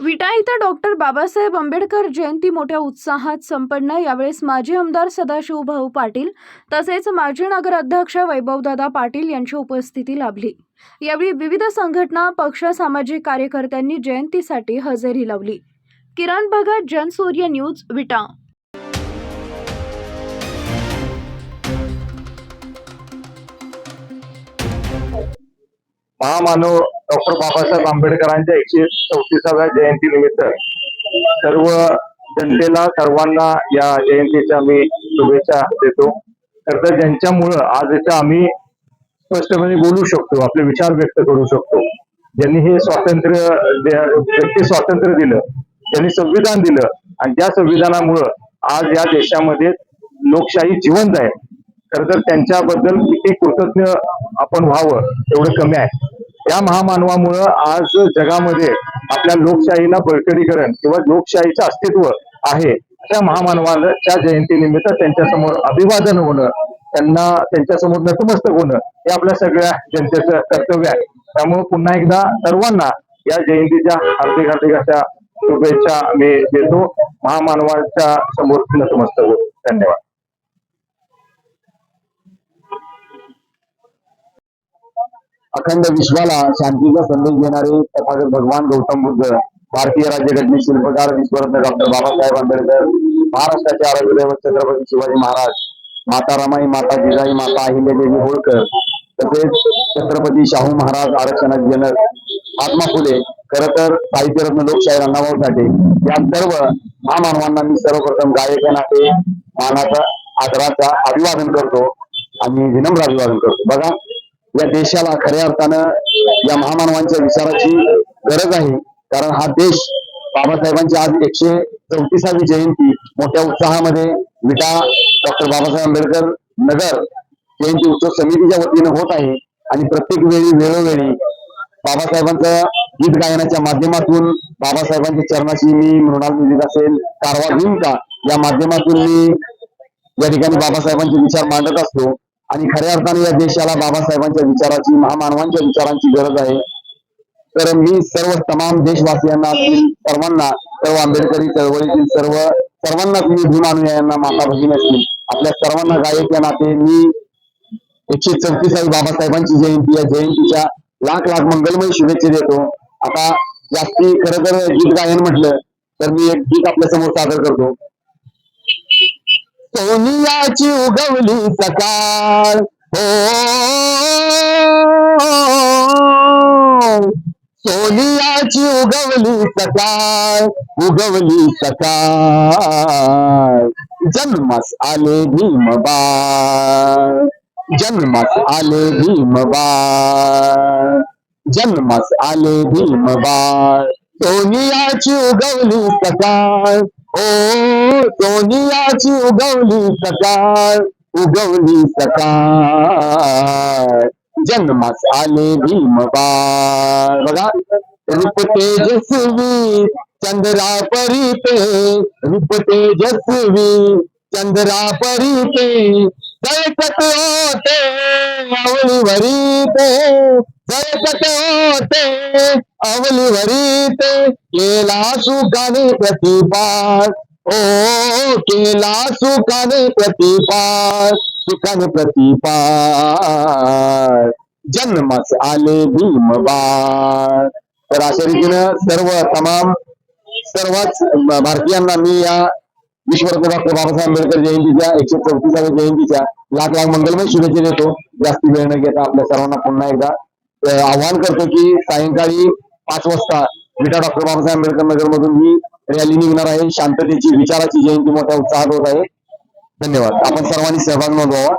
विटा इथं डॉक्टर बाबासाहेब आंबेडकर जयंती मोठ्या उत्साहात संपन्न. यावेळेस माजी आमदार सदाशिव भाऊ पाटील तसेच माजी नगराध्यक्ष वैभवदादा पाटील यांची उपस्थिती लाभली. यावेळी विविध संघटना पक्ष सामाजिक कार्यकर्त्यांनी जयंतीसाठी हजेरी लावली. किरण भगत जनसूर्य न्यूज विटा. महामानव डॉक्टर बाबासाहेब आंबेडकरांच्या एकशे चौतीसाव्या जयंती निमित्त सर्व जनतेला सर्वांना या जयंतीच्या मी शुभेच्छा देतो. तर ज्यांच्यामुळं आज इथं आम्ही स्पष्टपणे बोलू शकतो आपले विचार व्यक्त करू शकतो. ज्यांनी हे स्वातंत्र्य व्यक्ती स्वातंत्र्य दिलं त्यांनी संविधान दिलं आणि त्या संविधानामुळं आज या देशामध्ये लोकशाही जिवंत आहे. खर तर त्यांच्याबद्दल किती कृतज्ञ आपण व्हावं एवढं कमी आहे. त्या महामानवामुळं आज जगामध्ये आपल्या लोकशाहीला बळकटीकरण किंवा लोकशाहीचं अस्तित्व आहे. त्या महामानवाच्या जयंतीनिमित्त त्यांच्यासमोर अभिवादन होणं त्यांना त्यांच्यासमोर नतमस्तक होणं हे आपल्या सगळ्या जनतेचं कर्तव्य आहे. त्यामुळे पुन्हा एकदा सर्वांना या जयंतीच्या हार्दिक हार्दिक अशा शुभेच्छा मी देतो. महामानवाच्या समोर नतमस्तक होतो धन्यवाद. अखंड विश्वाला शांतीचा संदेश देणारे तथागत भगवान गौतम बुद्ध भारतीय राज्यघटने शिल्पकार विश्वरत्न डॉक्टर बाबासाहेब आंबेडकर महाराष्ट्राचे आरोग्यदेव दैवत छत्रपती शिवाजी महाराज माता रमाई माता जिजाई माता अहिल्यादेवी होळकर तसेच छत्रपती शाहू महाराज आरक्षणाचे जनक महात्मा फुले खर तर साहित्यरत्न लोकशाहीर अण्णाभाऊ साठे या सर्व महामानवांना मी सर्वप्रथम गायक नाते मानाचा आदराचा अभिवादन करतो आणि विनम्र अभिवादन करतो. बघा या देशाला खऱ्या अर्थानं या महामानवांच्या विचाराची गरज आहे. कारण हा देश बाबासाहेबांची आज एकशे चौतीसावी जयंती मोठ्या उत्साहामध्ये विटा डॉक्टर बाबासाहेब आंबेडकर नगर जयंती उत्सव समितीच्या वतीनं होत आहे. आणि प्रत्येक वेळी वेळोवेळी बाबासाहेबांचं गीत गायनाच्या माध्यमातून बाबासाहेबांच्या चरणाची मी मृणाल निधीत असेल कारवा घेऊन का? या माध्यमातून मी या ठिकाणी बाबासाहेबांचे विचार मांडत असतो. आणि खऱ्या अर्थाने या देशाला बाबासाहेबांच्या विचाराची महामानवांच्या विचारांची गरज आहे. तर मी सर्व तमाम देशवासियांना सर्वांना सर्व आंबेडकरी चळवळीतील सर्व सर्वांनाच मी भीमानुयायांना माता भगिनी असतील आपल्या सर्वांना गायक या नाते मी एकशे चौतीसावी बाबासाहेबांची जयंती या जयंतीच्या लाख लाख मंगलमय शुभेच्छा देतो. आता जास्ती खरं तर गीत गायन म्हटलं तर मी एक गीत आपल्यासमोर सादर करतो. सोनियाची उगवली सकाळ. हो. सोनियाची उगवली सकाळ उगवली सकाळ. जन्मस आले भीमबाळ. जन्मस आले भीमबाळ. जन्मस आले भीमबाळ. सोनियाची उगवली सकाळ ओ सोनियाची उगवली सकाळ उगवली सकाळ जन्मास आले भीमबाळ बघा रूप तेजस्वी चंद्रा परिते रूप तेजस्वी चंद्रा परिते जळकत होते अवलीवरी ते जळकत होते अवलीवरी ते केला सुखाने प्रतिपाद ओ केला सुखाने प्रतिपाद सुखाने प्रतिपाद जन्मस आले भीमबाळ. तर अशा रीतीनं सर्व तमाम सर्वच भारतीयांना मी या विश्वरत्न डॉक्टर बाबासाहेब आंबेडकर जयंतीच्या एकशे चौतीसाव्या जयंतीच्या लाख लाख मंगलमय शुभेच्छा देतो. जास्ती वेळ न घेता आपल्या सर्वांना पुन्हा एकदा आवाहन करतो की सायंकाळी पाच वाजता विटा डॉक्टर बाबासाहेब आंबेडकर नगर मधून ही रॅली निघणार आहे. शांततेची विचाराची जयंती मोठ्या उत्साहात होत आहे. धन्यवाद. आपण सर्वांनी सहभाग नोंदवावा.